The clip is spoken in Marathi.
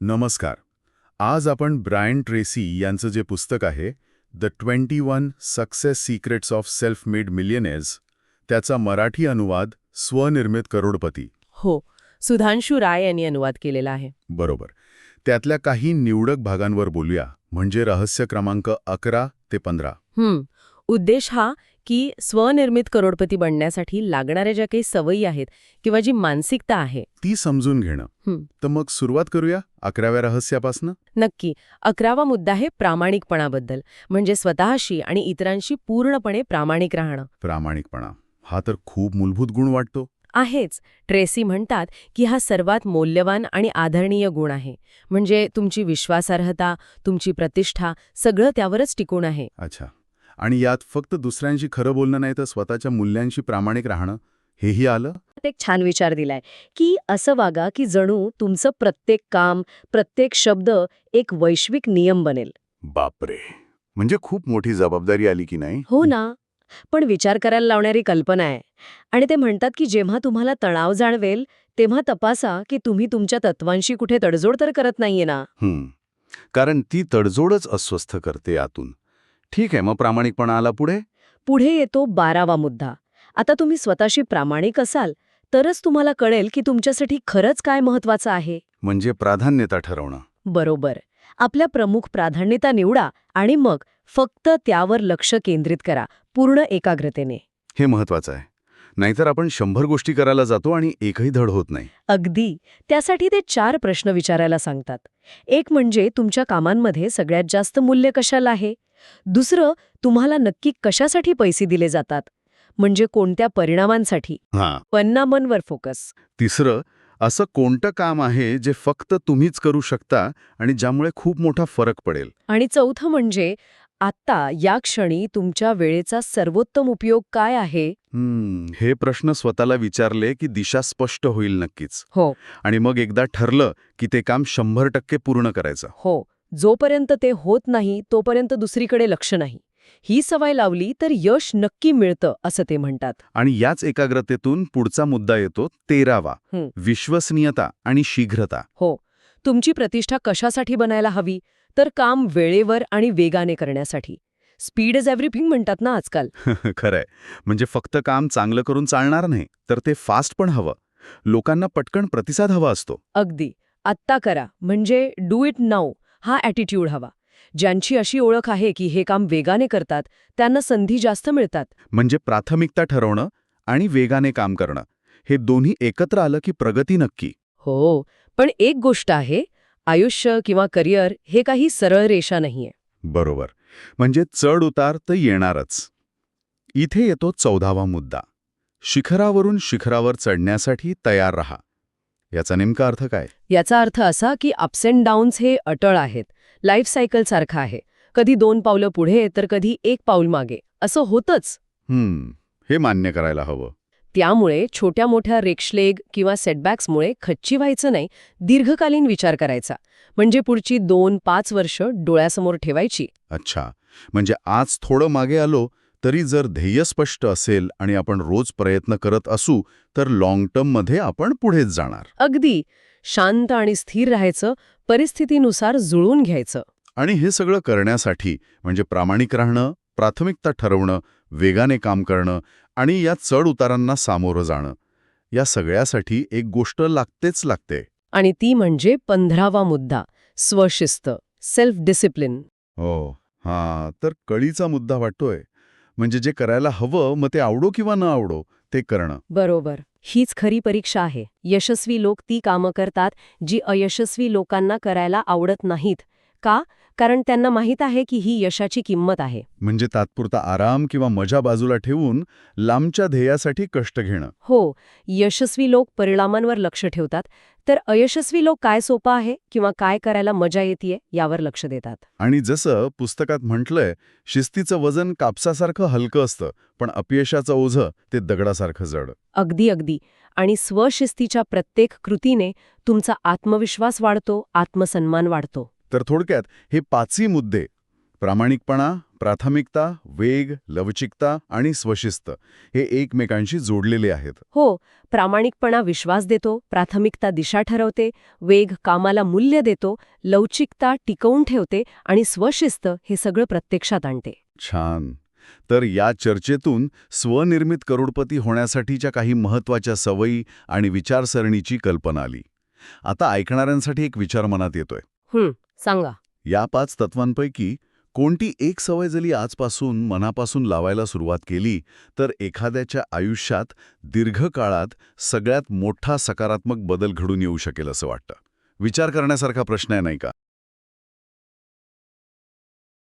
नमस्कार. आज आपण ब्रायन ट्रेसी यांचं जे पुस्तक आहे the twenty one success secrets of self made millionaires त्याचा मराठी अनुवाद स्वनिर्मित करोडपती. हो सुधांशू राय यांनी अनुवाद केलेला आहे. बरोबर. त्यातल्या काही निवडक भागांवर बोलूया म्हणजे रहस्य क्रमांक अकरा ते पंधरा. उद्देश हा की स्वनिर्मित करोडपती बनण्यासाठी लागणाऱ्या ज्या काही सवयी आहेत किंवा जी मानसिकता आहे. ती समजून घेणं. तर मग सुरुवात करूया अकराव्या रहस्यापासनं? नक्की. अकरावा मुद्दा आहे प्रामाणिकपणाबद्दल. म्हणजे स्वतःशी आणि इतरांशी पूर्णपणे प्रामाणिक राहणं. प्रामाणिकपणा. हा तर खूप मूलभूत गुण वाटतो. आहेच. ट्रेसी म्हणतात की हा सर्वात मौल्यवान आणि आदरणीय गुण आहे. म्हणजे तुमची विश्वासार्हता तुमची प्रतिष्ठा सगळं त्यावरच टिकून आहे. अच्छा. आणि यात फक्त दुसऱ्यांशी खरं बोलणं नाही तर स्वतःच्या मूल्यांशी प्रामाणिक राहणं हेही आलं? एक छान विचार दिलाय की असं वागा की जणू तुमचं प्रत्येक काम प्रत्येक शब्द एक वैश्विक नियम बनेल. बापरे! म्हणजे खूप मोठी जबाबदारी आली की नाही? हो ना. पण विचार करायला लावणारी कल्पना आहे. आणि ते म्हणतात की जेव्हा तुम्हाला तणाव जाणवेल तेव्हा तपासा की तुम्ही तुमच्या तत्वांशी कुठे तडजोड तर करत नाहीये ना? हं. कारण ती तडजोडच अस्वस्थ करते आतून. ठीक आहे मग प्रामाणिकपणा आला पुढे? पुढे येतो बारावा मुद्दा. आता तुम्ही स्वतःशी प्रामाणिक असाल तरच तुम्हाला कळेल की तुमच्यासाठी खरंच काय महत्वाचं आहे. म्हणजे प्राधान्यता ठरवणं. बरोबर. आपल्या प्रमुख प्राधान्यता निवडा आणि मग फक्त त्यावर लक्ष केंद्रित करा पूर्ण एकाग्रतेने. हे महत्वाचं आहे. नाहीतर आपण शंभर गोष्टी करायला जातो आणि एकही धड होत नाही. अगदी. त्यासाठी ते चार प्रश्न विचारायला सांगतात. एक म्हणजे तुमच्या कामांमध्ये सगळ्यात जास्त मूल्य कशाला आहे? दुसरं तुम्हाला नक्की कशासाठी पैसे दिले जातात? म्हणजे कोणत्या परिणामांसाठी? हां. परिणामांवर फोकस. तिसरं असं कोणतं काम आहे जे फक्त तुम्हीच करू शकता आणि ज्यामुळे खूप मोठा फरक पडेल? आणि चौथं म्हणजे आत्ता या क्षणी तुमच्या वेळेचा सर्वोत्तम उपयोग काय आहे? हम्म, हे प्रश्न स्वतःला विचारले की दिशा स्पष्ट होईल नक्कीच. हो. आणि मग एकदा ठरलं की ते काम शंभर टक्के पूर्ण करायचं. हो. जोपर्यंत ते होत नाही तोपर्यंत दुसरीकडे लक्ष नाही. ही सवय लावली तर यश नक्की मिळतं असं ते म्हणतात. आणि याच एकाग्रतेतून पुढचा मुद्दा येतो तेरावा. विश्वसनीयता आणि शीघ्रता. हो. तुमची प्रतिष्ठा कशासाठी बनायला हवी? तर काम वेळेवर आणि वेगाने करण्यासाठी. स्पीड इज एव्हरीथिंग म्हणतात ना आजकाल. खरंय. म्हणजे फक्त काम चांगलं करून चालणार नाही तर ते फास्ट पण हवं. लोकांना पटकन प्रतिसाद हवा असतो. अगदी. आत्ता करा. म्हणजे डू इट नाऊ. हा ॲटिट्यूड हवा. ज्यांची अशी ओळख आहे की हे काम वेगाने करतात त्यांना संधी जास्त मिळतात. म्हणजे प्राथमिकता ठरवणं आणि वेगाने काम करणं. हे दोन्ही एकत्र आलं की प्रगती नक्की. हो पण एक गोष्ट आहे आयुष्य किंवा करिअर हे काही सरळ रेषा नाहीये. बरोबर. म्हणजे चढ उतार तर येणारच. इथे येतो चौदावा मुद्दा. शिखरावरून शिखरावर चढण्यासाठी तयार रहा. याचा नेमका अर्थ काय? याचा अर्थ असा की अप्स अँड डाऊन्स हे अटळ आहेत. लाईफ सायकल सारखं आहे. कधी दोन पावलं पुढे तर कधी एक पाऊल मागे. असं होतंच. हम्म. हे मान्य करायला हवं. त्यामुळे छोट्या मोठ्या रेक्शलेग किंवा सेटबॅक्समुळे खच्ची व्हायचं नाही दीर्घकालीन विचार करायचा. म्हणजे पुढची दोन पाच वर्ष डोळ्यासमोर ठेवायची. अच्छा. म्हणजे आज थोडं मागे आलो तरी जर ध्येय स्पष्ट असेल आणि आपण रोज प्रयत्न करत असू तर लाँग टर्ममध्ये आपण पुढेच जाणार. अगदी. शांत आणि स्थिर राहायचं परिस्थितीनुसार जुळून घ्यायचं. आणि हे सगळं करण्यासाठी म्हणजे प्रामाणिक राहणं प्राथमिकता ठरवणं वेगाने काम करणं आणि या चढ उतारांना सामोरं जाणं या सगळ्यासाठी एक गोष्ट लागतेच लागते. आणि ती म्हणजे पंधरावा मुद्दा स्वशिस्त सेल्फ डिसिप्लिन हो. हां तर कळीचा मुद्दा वाटतोय. म्हणजे जे करायला हवं मग ते आवडो किंवा न आवडो ते करणं. बरोबर. हीच खरी परीक्षा आहे. यशस्वी लोक ती कामं करतात जी अयशस्वी लोकांना करायला आवडत नाहीत. का? कारण त्यांना माहीत आहे की ही यशाची किंमत आहे. म्हणजे तात्पुरता आराम किंवा मजा बाजूला ठेवून लांबच्या ध्येयासाठी कष्ट घेणं. हो यशस्वी लोक परिणामांवर लक्ष ठेवतात. तर अयशस्वी लोक काय सोपं आहे किंवा काय करायला मजा येते यावर लक्ष देतात. आणि जसं पुस्तकात म्हटलंय शिस्तीचं वजन कापसासारखं हलकं असतं पण अपयशाचं ओझं ते दगडासारखं जड. अगदी अगदी. आणि स्वशिस्तीच्या प्रत्येक कृतीने तुमचा आत्मविश्वास वाढतो आत्मसन्मान वाढतो. तर थोडक्यात हे पाचही मुद्दे प्रामाणिकपणा प्राथमिकता वेग लवचिकता आणि स्वशिस्त हे एकमेकांशी जोडलेले आहेत. हो प्रामाणिकपणा विश्वास देतो प्राथमिकता दिशा ठरवते वेग कामाला मूल्य देतो लवचिकता टिकवून ठेवते आणि स्वशिस्त हे सगळं प्रत्यक्षात आणते. छान. तर या चर्चेतून स्वनिर्मित करोडपती होण्यासाठीच्या काही महत्त्वाच्या सवयी आणि विचारसरणीची कल्पना आली. आता ऐकणाऱ्यांसाठी एक विचार मनात येतोय. हं. सांगा. या पाच तत्वांपैकी कोणती एक सवय जरी आजपासून मनापासून लावायला सुरुवात केली तर एखाद्याच्या आयुष्यात दीर्घकाळात सगळ्यात मोठा सकारात्मक बदल घडून येऊ शकेल असं वाटतं. विचार करण्यासारखा प्रश्न आहे नाही का?